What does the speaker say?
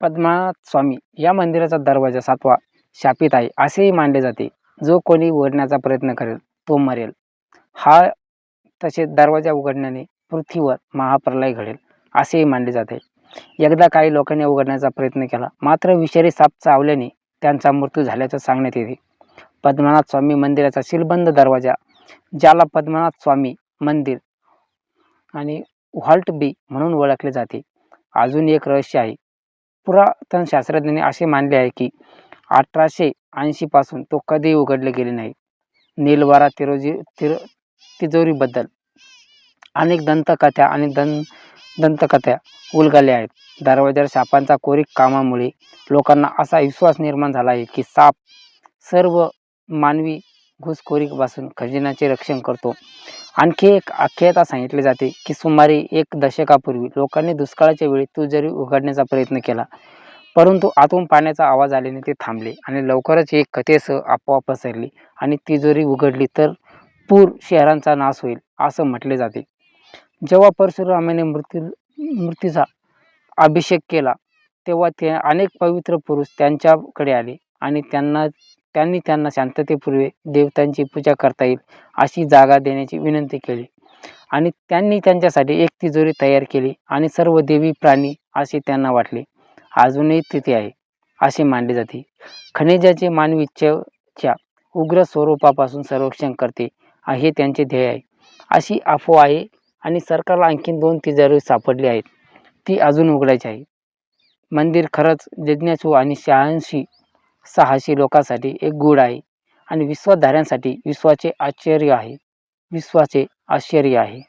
पद्मनाथ स्वामी या मंदिराचा दरवाजा सातवा शापित आहे असेही मानले जाते. जो कोणी उघडण्याचा प्रयत्न करेल तो मरेल. हा तसेच दरवाजा उघडण्याने पृथ्वीवर महाप्रलय घडेल असेही मानले जाते. एकदा काही लोकांनी उघडण्याचा प्रयत्न केला मात्र विषारी साप चावल्याने त्यांचा मृत्यू झाल्याचं सांगण्यात येते. पद्मनाथ स्वामी मंदिराचा सीलबंद दरवाजा ज्याला पद्मनाथ स्वामी मंदिर आणि व्हॉल्ट बी म्हणून ओळखले जाते अजून एक रहस्य आहे. पुरातन शास्त्रज्ञांनी असे मानले आहे की अठराशे ऐंशीपासून तो कधीही उघडले गेले नाही. नीलवारा तिरोजी तिर तिजोरीबद्दल अनेक दंतकथा आणि दं दंतकथा उलगाल्या आहेत. दरवाजावर सापांचा कोरीक कामामुळे लोकांना असा विश्वास निर्माण झाला आहे की साप सर्व मानवी घुसखोरीपासून खजिन्याचे रक्षण करतो. आणखी एक आख्यायिका सांगितली जाते की सुमारे एक दशकापूर्वी लोकांनी दुष्काळाच्या वेळी तिजोरी उघडण्याचा प्रयत्न केला. परंतु आतून पाण्याचा आवाज आल्याने ते थांबले आणि लवकरच एक कथेसह आपोआप पसरली आणि तिजोरी उघडली तर पूर शहरांचा नाश होईल असं म्हटले जाते. जेव्हा परशुरामाने मृत्यू मृत्यूचा अभिषेक केला तेव्हा ते अनेक पवित्र पुरुष त्यांच्याकडे आले आणि त्यांना त्यांनी त्यांना शांततेपूर्वी देवतांची पूजा करता येईल अशी जागा देण्याची विनंती केली. आणि त्यांनी त्यांच्यासाठी एक तिजोरी तयार केली आणि सर्व देवी प्राणी असे त्यांना वाटले. अजूनही तिथे आहे असे मानले जाते. खनिजाचे मानवी इच्छेच्या उग्र स्वरूपापासून संरक्षण करते हे त्यांचे ध्येय आहे. अशी अफवा आहे आणि सरकारला आणखीन दोन तिजोरी सापडली आहेत ती अजून उघडायची आहे. मंदिर खरंच जिज्ञासू आणि शहाऐंशी साहसी लोकांसाठी एक गूढ आहे आणि विश्वासधाऱ्यांसाठी विश्वाचे आश्चर्य आहे. विश्वाचे आश्चर्य आहे.